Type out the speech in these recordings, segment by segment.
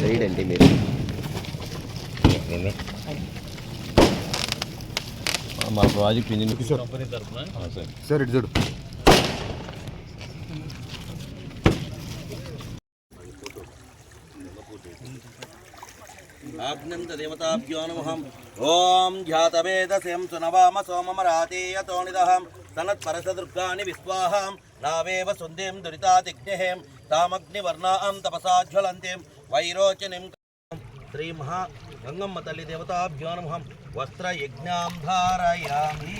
Side అండి మీరు మా ప్రాజెక్ట్ ఇంజనీర్ కంపెనీ తరఫున. సార్. సార్ ఇటు చూడు. ఆగ్నంత దేవతాభ్యో నమః ఓం ధ్యాతవేదస్యం సునవామ సోమమరాతేయతోనిదహం. సనత్పరసదుర్గాని విశ్వాహం. నావేవ సుందేం దురితాతిగ్నేహం తామగ్నివర్ణాం తపసా జ్వలంతిం వైరోచనిం శ్రీ మహా గంగమ్మ తల్లి దేవతాభ్యో నమః వస్త్రయజ్ఞాం ధారయామి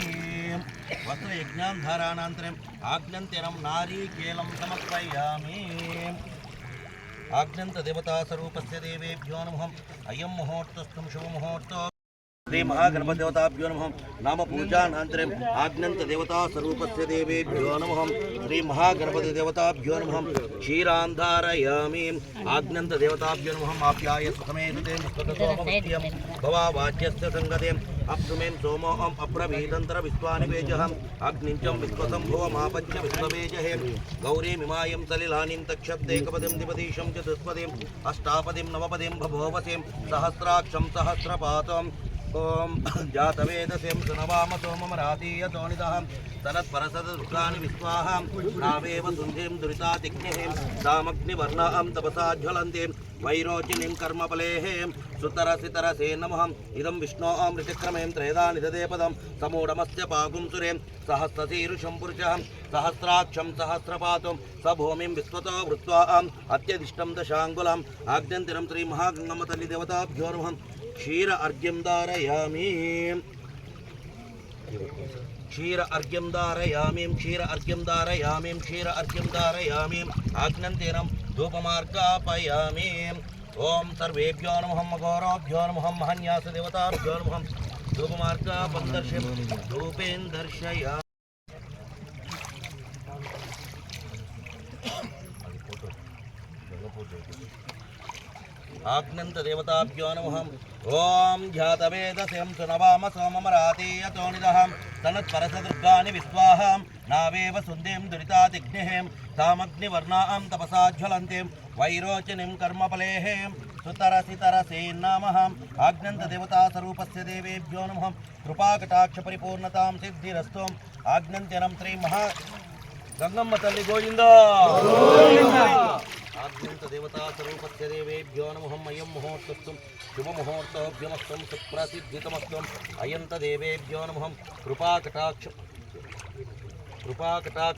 వస్త్రయజ్ఞాం ధారానంతరం ఆజ్ఞంతిరం నారీకేలం సమర్పయామి ఆజ్ఞంత దేవతా స్వరూపస్య దేవేభ్యో నమః అయం ముహూర్తస్థం శుభముహూర్తో श्री महागणपतिदेवताभ्यो नम नाम पूजानन्तरम् आज्ञन्तदेवता स्वरूपस्य देवेभ्यो नम। श्री महागणपतिदेवताभ्यो नम क्षीरांधारयामी आज्ञंत देवताभ्यो नम आप्याय सुखमेतुतें भवा वाच्यस्य सङ्गतिम् अप्सुमें सोमो अम् अप्रवीदन्तर विश्वानि वेजहम् अग्निञ्चं विश्वसम्भवमापञ्च विश्ववेजहे गौरीमिमायं सलिलानीं तक्षब्देकपदिं दिपदीशं चुष्पतिम अष्टापतिम नवपतिम भभोवसीम सहस्राक्षम सहस्राक्षं सोम जातवेद सेम सुनवाम सोममरातीयतोणितः तनत्परसदुःखानि विश्वाहां। नावेव सुन्धिं दुरितातिग्निः सामग्निवर्णां तपसा ज्वलन्ति వైరోచినిం కర్మఫలేహేం సుతరసితరసే నమః ఇదం విష్ణో ఋషిక్రమేం త్రేదా దదే పదం సమూఢమస్య పాగుం సహస్రశీరుషం పురుషం సహస్రాక్షం సహస్రపాతం స భూమిం విశ్వతో వృత్వా అత్యదిష్టం దశాంగులం ఆజ్ఞంతిరం శ్రీ మహాగంగమ్మ తల్లి దేవతాభ్యో క్షీర అర్ఘ్యం ధారయామి క్షీర అర్ఘ్యం ధారయామీం క్షీర అర్ఘ్యం ధారయామీం క్షీర అర్ఘ్యం ధారయామీం ఆజ్ఞంతిరం ధూపమార్గాపయామి. ఓం సర్వేభ్యో నమహం ఘోరోభ్యో నమహం మహన్యాస దేవతాభ్యో నమహం ధూపమార్గాపం దర్శయ ధూపేన్ దర్శయ ఆగ్నంత దేవతాభ్యో నమహం ఓం ధ్యాతవేదస్యం సునవామ సోమమరాతీయతోనిదహం తనత్పరసదుర్గాని విశ్వాహాం నావేవ సుందీం దురితాతిగ్నిహేం తామగ్నివర్ణాం తపసాజ్వలంతీం వైరోచనిం కర్మఫలేహేం సుతరసితరసేన్నామహం ఆగ్నంత దేవతా స్వరూపస్య దేవేభ్యో నమః కృపాకటాక్ష పరిపూర్ణతాం సిద్ధిరస్తోం ఆగ్నంత్యనం శ్రీ మహా గంగమ్మ తల్లి గోవిందా ఆద్యంత దేవతా దేవేభ్యో నమః అయం ముహూర్తస్థం శుభముహూర్తభ్యమస్తం సుప్రసిద్ధితమస్తం అయంత దేవేభ్యో నమః కృపాకటాక్ష కృపాకటాక్ష.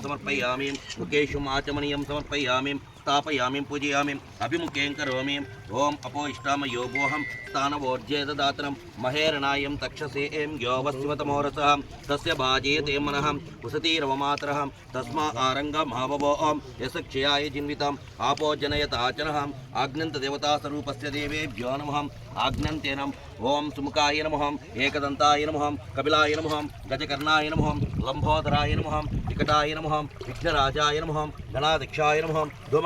సమర్పయామి ముఖేషు ఆచమనీయం సమర్పయామి స్థాపయామి పూజయామి అభిముఖేం కరోమి. ఓం అపోయిష్టామయో భోహం స్థానవోర్జేదాతరం మహేరణాయం తక్షసే ఏం యోవస్వతమోరస తస్య భాజేతే మనః ఉసతీరవమాతరః తస్మా ఆరంగమావవో యశక్షయాయ జిన్వితం. ఆపో జనయతాచనః ఆగ్నంత దేవతా స్వరూపస్య దేవేభ్యో నమః. ఆగ్నంతేనం ఓం సుముఖాయ నమః. ఏకదంతాయ నమః. కపిలాయ నమః. గజకర్ణాయ నమః. లంబోదరాయ నమః. వికటాయ నమః. విఘ్నరాజాయ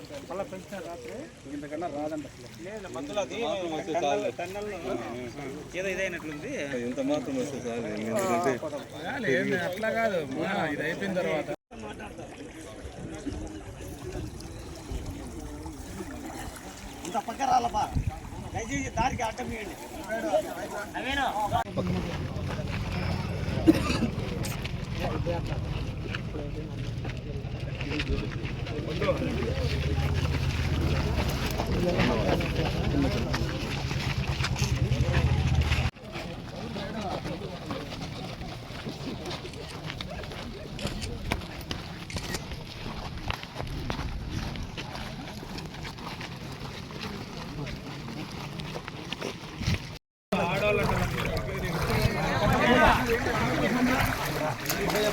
నమః వక్రతుండాయ నమః ఏదో ఇదైనట్లుంది ఇంత మాత్రం వస్తుంది అట్లా. కాదు ఇది అయిపోయిన తర్వాత ఇంత పక్క రాలపా దయచేసి దారికి అడ్డం చేయండి అవేనా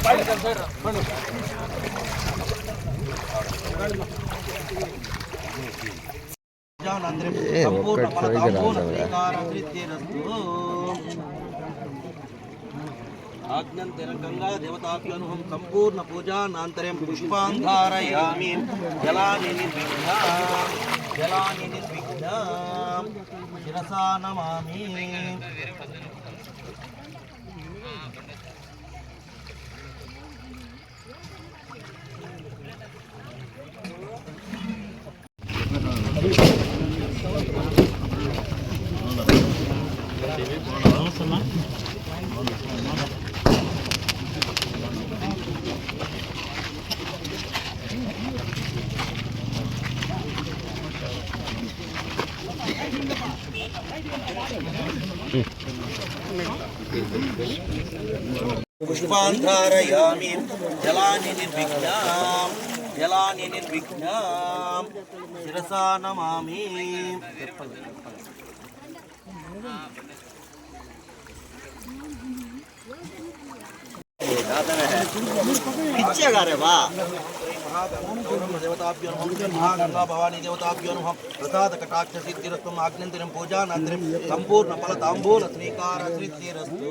Vale, tercero. Bueno. తాంబూల స్వీకార ధృత్యేరస్తు. ఆజ్ఞంతిరకంగా దేవతాభ్యనుహం సంపూర్ణ పూజానంతరం పుష్పాంధారయామి. జలాని నిర్విఘ్న జలాని నిర్విఘ్న శిరసా నమామి पुष्पान्धारयामि जलानि निर्विघ्नाम् జలాని నిర్విఘ్న శిరసా నమామి పిచ్చగారేవా దేవతాభ్యో నమః మహాగంగా భవానీ దేవతాభ్యో నమః ప్రసాద కటాక్ష సిద్ధిరస్తు ఆగ్నంతరం పూజానంతరం సంపూర్ణ ఫల తాంబూల శ్రీకార సిద్ధిరస్తు